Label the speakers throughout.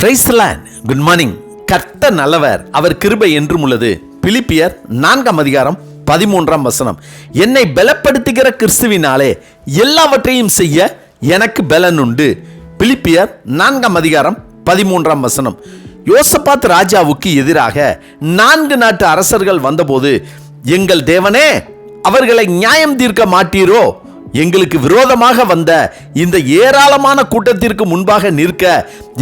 Speaker 1: பிரைஸ்லான் good morning கர்த்த நல்லவர். அவர் கிருபை என்றும் உள்ளது. பிலிப்பியர் நான்காம் அதிகாரம் பதிமூன்றாம் வசனம். என்னை பலப்படுத்துகிற கிறிஸ்துவினாலே எல்லாவற்றையும் செய்ய எனக்கு பலன் உண்டு. பிலிப்பியர் நான்காம் அதிகாரம் பதிமூன்றாம் வசனம். யோசபாத் ராஜாவுக்கு எதிராக நான்கு நாட்டு அரசர்கள் வந்தபோது எங்கள் தேவனே அவர்களை நியாயம் தீர்க்க மாட்டீரோ? எங்களுக்கு விரோதமாக வந்த இந்த ஏராளமான கூட்டத்திற்கு முன்பாக நிற்க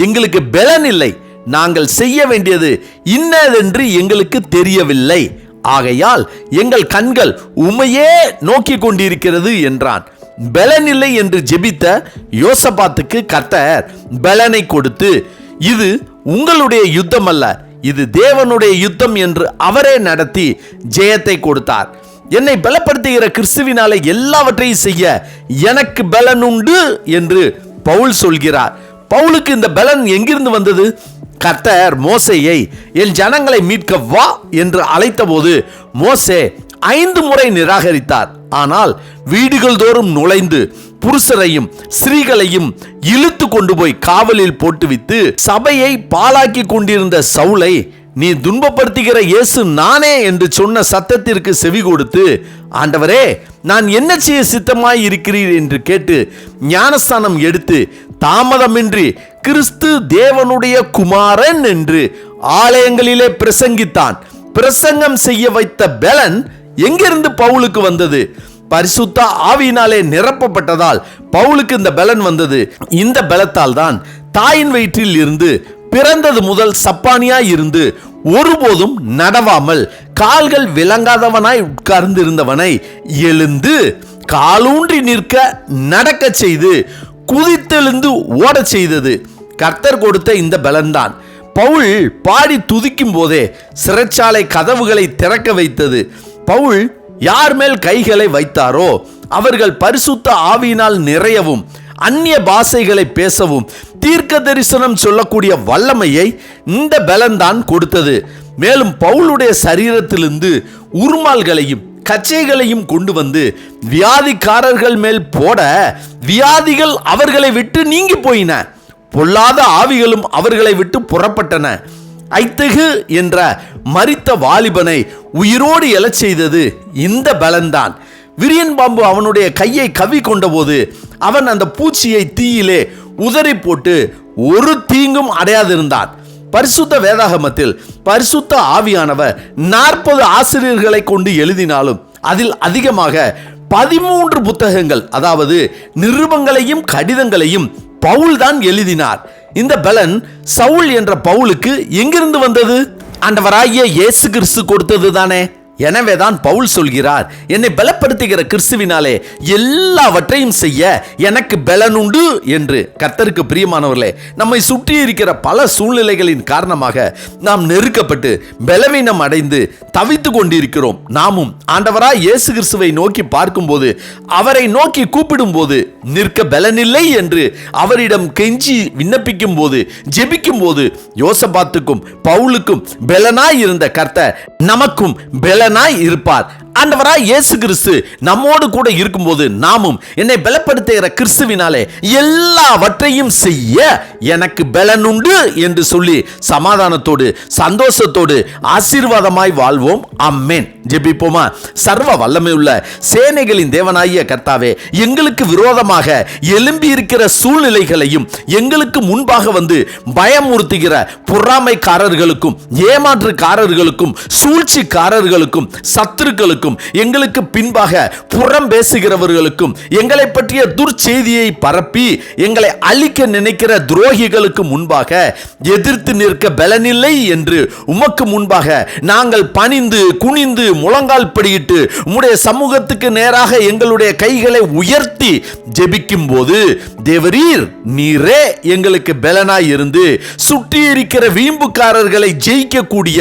Speaker 1: எங்களுக்கு பலன் இல்லை. நாங்கள் செய்ய வேண்டியது இன்னதென்று எங்களுக்கு தெரியவில்லை. ஆகையால் எங்கள் கண்கள் உமையே நோக்கி கொண்டிருக்கிறது என்றான். பலன் இல்லை என்று ஜெபித்த யோசபாத்துக்கு கர்த்தர் பலனை கொடுத்து இது உங்களுடைய யுத்தம் அல்ல இது தேவனுடைய யுத்தம் என்று அவரே நடத்தி ஜெயத்தை கொடுத்தார். என்னை பலப்படுத்துகிற கிறிஸ்துவினாலே எல்லாவற்றையும் செய்ய எனக்கு பலன் உண்டு என்று பவுல் சொல்கிறார். பவுலுக்கு இந்த பலன் எங்கிருந்து வந்தது? கர்த்தர் மோசையை என் ஜனங்களை மீட்க வா என்று அழைத்தபோது மோசே ஐந்து முறை நிராகரித்தார். ஆனால் வீடுகள் தோறும் நுழைந்து புருஷரையும் ஸ்திரீகளையும் இழுத்து கொண்டு போய் காவலில் போட்டுவித்து சபையை பாழாக்கி கொண்டிருந்த சவுளை நீ துன்பப்படுத்துகிற இயேசு நானே என்று சொன்ன சத்தத்திற்கு செவி கொடுத்து ஆண்டவரே நான் என்ன செய்ய சித்தமாய் இருக்கிறீர்? என்று கேட்டு ஞானஸ்தானம் எடுத்து தாமதமின்றி கிறிஸ்து தேவனுடைய குமாரன் என்று ஆலயங்களிலே பிரசங்கித்தான். பிரசங்கம் செய்ய வைத்த பெலன் எங்கிருந்து பவுலுக்கு வந்தது? பரிசுத்த ஆவியினாலே நிரப்பப்பட்டதால் பவுலுக்கு இந்த பலன் வந்தது. இந்த பலத்தால் தான் தாயின் வயிற்றில் இருந்து பிறந்தது முதல் சப்பானியாய் இருந்து ஒருபோதும் நடவாமல் கால்கள் விளங்காதவனாய் உட்கார்ந்திருந்தவனை எழுந்து காலூன்றி நிற்க நடக்க செய்து குதித்தெழுந்து ஓடச் செய்தது. கர்த்தர் கொடுத்த இந்த பலன்தான். பவுல் பாடி துதிக்கும் போதே சிறைச்சாலை கதவுகளை திறக்க வைத்தது. பவுல் யார் மேல் கைகளை வைத்தாரோ அவர்கள் பரிசுத்த ஆவியினால் நிறையவும் அந்நிய பாஷைகளை பேசவும் தீர்க்க தரிசனம் சொல்லக்கூடிய வல்லமையை இந்த பலன்தான் கொடுத்தது. மேலும் பவுலுடைய சரீரத்திலிருந்து உருமால்களையும் கச்சைகளையும் கொண்டு வந்து வியாதிக்காரர்கள் மேல் போட வியாதிகள் அவர்களை விட்டு நீங்கி போயின. பொல்லாத ஆவிகளும் அவர்களை விட்டு புறப்பட்டன. ஐத்தகு என்ற மரித்த வாலிபனை உயிரோடு எழச் செய்தது இந்த பலன்தான். விரியன் பாம்பு அவனுடைய கையை கவி கொண்டபோது அவன் அந்த பூச்சியை தீயிலே உதறி போட்டு ஒரு தீங்கும் அடையாதிருந்தான் பரிசுத்த வேதாகமத்தில் பரிசுத்த ஆவியானவர் நாற்பது ஆசிரியர்களை கொண்டு எழுதினாலும் அதில் அதிகமாக பதிமூன்று புத்தகங்கள் அதாவது நிருபங்களையும் கடிதங்களையும் பவுல் தான் எழுதினார். இந்த பலன் சவுல் என்ற பவுலுக்கு எங்கிருந்து வந்தது? ஆண்டவராகிய இயேசு கிறிஸ்து கொடுத்தது தானே? எனவே தான் பவுல் சொல்கிறார் என்னை பலப்படுத்துகிற கிறிஸ்துவினாலே எல்லாவற்றையும் செய்ய எனக்கு பலனுண்டு என்று. கர்த்தருக்கு பிரியமானவர்களே நம்மை சுற்றி இருக்கிற பல சூழ்நிலைகளின் காரணமாக நாம் நெருக்கப்பட்டு பலவீனம் அடைந்து தவித்து கொண்டிருக்கிறோம். நாமும் ஆண்டவராய் இயேசு கிறிஸ்துவை நோக்கி பார்க்கும்போது அவரை நோக்கி கூப்பிடும்போது நிற்க பலனில்லை என்று அவரிடம் கெஞ்சி விண்ணப்பிக்கும் போது ஜெபிக்கும் போது யோசபாத்துக்கும் பவுலுக்கும் பலனாய் இருந்த கர்த்தர் நமக்கும் பலனாய் இருப்பார் ஆண்டவராய் இயேசு கிறிஸ்து நம்மோடு கூட இருக்கும்போது நாமும் என்னை பலப்படுத்துகிற கிறிஸ்துவினாலே எல்லாவற்றையும் செய்ய எனக்கு பலனுண்டு என்று சொல்லி சமாதானத்தோடு சந்தோஷத்தோடு ஆசீர்வாதமாய் வாழ்வோம். அம்மேன் ஜெபிப்போமா? சர்வ வல்லமை உள்ள சேனைகளின் தேவனாகிய கர்த்தாவே எங்களுக்கு விரோதமாக எழும்பி இருக்கிற சூழ்நிலைகளையும் எங்களுக்கு முன்பாக வந்து பயமுறுத்துகிற பொறாமைக்காரர்களுக்கும் ஏமாற்றுக்காரர்களுக்கும் சூழ்ச்சிக்காரர்களுக்கும் சத்துருக்களுக்கும் எங்களுக்கு பின்பாக புறம் பேசுகிறவர்களுக்கும் எங்களை பற்றிய துர்ச்செய்தியை பரப்பி எங்களை அழிக்க நினைக்கிற துரோகிகளுக்கு முன்பாக எதிர்த்து நிற்க பலனில்லை என்று உமக்கு முன்பாக நாங்கள் பணிந்து குனிந்து முழங்கால் படியிட்டு உம்முடைய சமூகத்துக்கு நேராக எங்களுடைய கைகளை உயர்த்தி ஜெபிக்கும் போது தேவரீர் நீரே எங்களுக்கு பலனாய் இருந்து சுற்றி இருக்கிற வீம்புக்காரர்களை ஜெயிக்கக்கூடிய